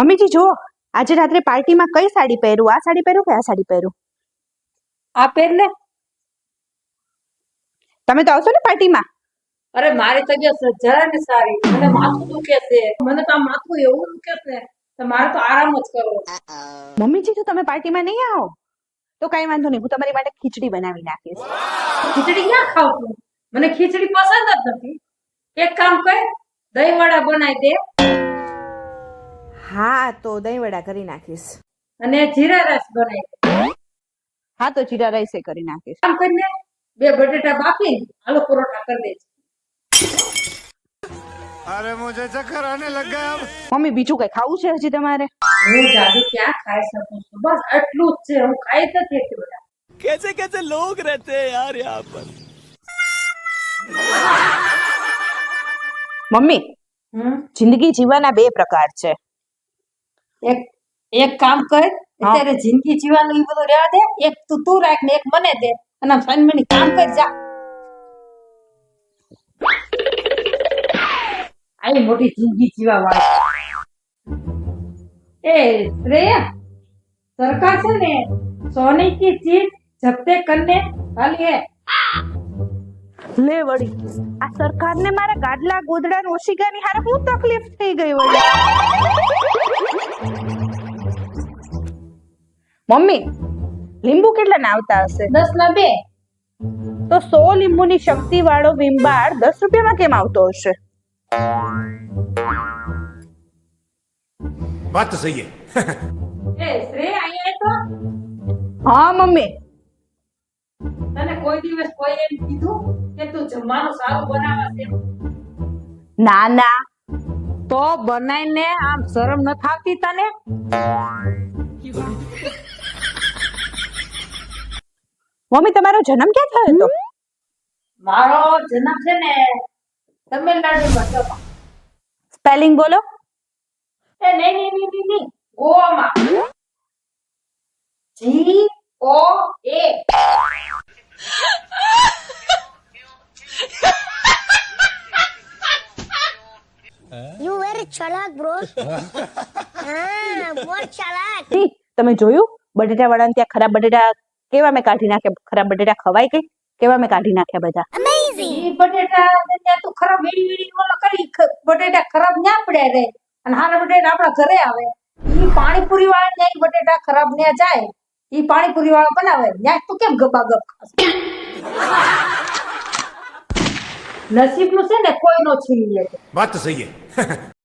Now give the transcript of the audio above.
મમ્મીજી જુઓ. આજે રાત્રે પાર્ટીમાં કઈ સાડી પહેરું? આ સાડી પહેરું કે આ સાડી પહેરું? આ પહેર ને તમે તો આવશો ને પાર્ટીમાં? અરે મારી તબિયત જરા ને સારી મને માથું દુખે છે. મને તો આ માથું એવું દુખે છે તો મારે તો આરામ જ કરવો મમ્મીજી તો તમે પાર્ટીમાં નહીં આવો તો કઈ વાંધો નહીં. હું તમારી માટે ખીચડી બનાવી નાખીશ. ખીચડી ક્યાં ખાવ છું મને ખીચડી પસંદ જ નથી. એક કામ કર દહીં વડા બનાવી દે. હા તો દહીં વડા કરી નાખીશ. અને જીરા રસ બનાવી હા તો જીરા રાઈસ કરી નાખીશ. આમ કરીને બે બટેટા બાફી આલુ પરોઠા કરી દેજે અરે મુજે ચક્કર આને લગા મમ્મી બીજું કઈ ખાવું છે હજી તમારે? હું જાદુ ક્યાં ખાઈ શકું છું? બસ એટલું જ છે હું ખાઈ જ નથી એટલું બધા. કેસે કેસે લોગ રહેતે યાર યહાં પર. મમ્મી જિંદગી જીવવાના બે પ્રકાર છે. એક એક કામ કર અત્યારે જિંદગી જીવવાનું એ બધું રહેવા દે. એક તું તું રાખ ને એક મને દે. અને ફાઈન સાંજમણી કામ કર જા. આવી મોટી જિંદગી જીવા વાળી એ શ્રેયા સરકાર છે ને? સોની કી ચીજ જપ્તે કરને વાલી હે. લે વળી આ સરકારને મારા ગાડલા ગોદડા ને ઓશિકાની હારે હું તકલીફ થઈ ગઈ વળી. મમ્મી લીંબુ કેટલા નાવતા હશે? દસ ના બે. તો સો લીંબુની શક્તિ વાળો વિમબાર દસ રૂપિયામાં કેમ આવતો હશે? વાત તો સહી એ શ્રેય અહીંયા તો. હા મમ્મી. તને કોઈ દિવસ કોઈ એમ કીધું કે તું જમવાનું સારું બનાવશે? ના ના. તો બનાવીને આમ શરમ ન થાતી તને? મમ્મી તમારો જન્મ ક્યાં થયો હતો? મારો જન્મ છે ને તમિલનાડુમાં સ્પેલિંગ બોલો. એ નહીં નહીં નહીં નહીં ગોવામાં. G O A you very ચલાક bro હા બહુ ચલાક તમે જોયું? બટેટા વાળાને ત્યાં ખરાબ બટેટા કેવા મેં કાઢી નાખ્યા? ખરાબ બટેટા ખવાય કે? કેવા મેં કાઢી નાખ્યા બધા? બટેટા તો ખરાબ વીડી વીડી કરી બટેટા ખરાબ ના પડે રે. અને હારા બટેટા આપણા ઘરે આવે. ઈ પાણીપુરી વાળા ન્યાય બટેટા ખરાબ ન્યા જાય. ઈ પાણીપુરી વાળા બનાવે. ન્યાય તું કેમ ગબા ગબ નસીબનું છે ને કોઈ નો છીની લે વાત સહી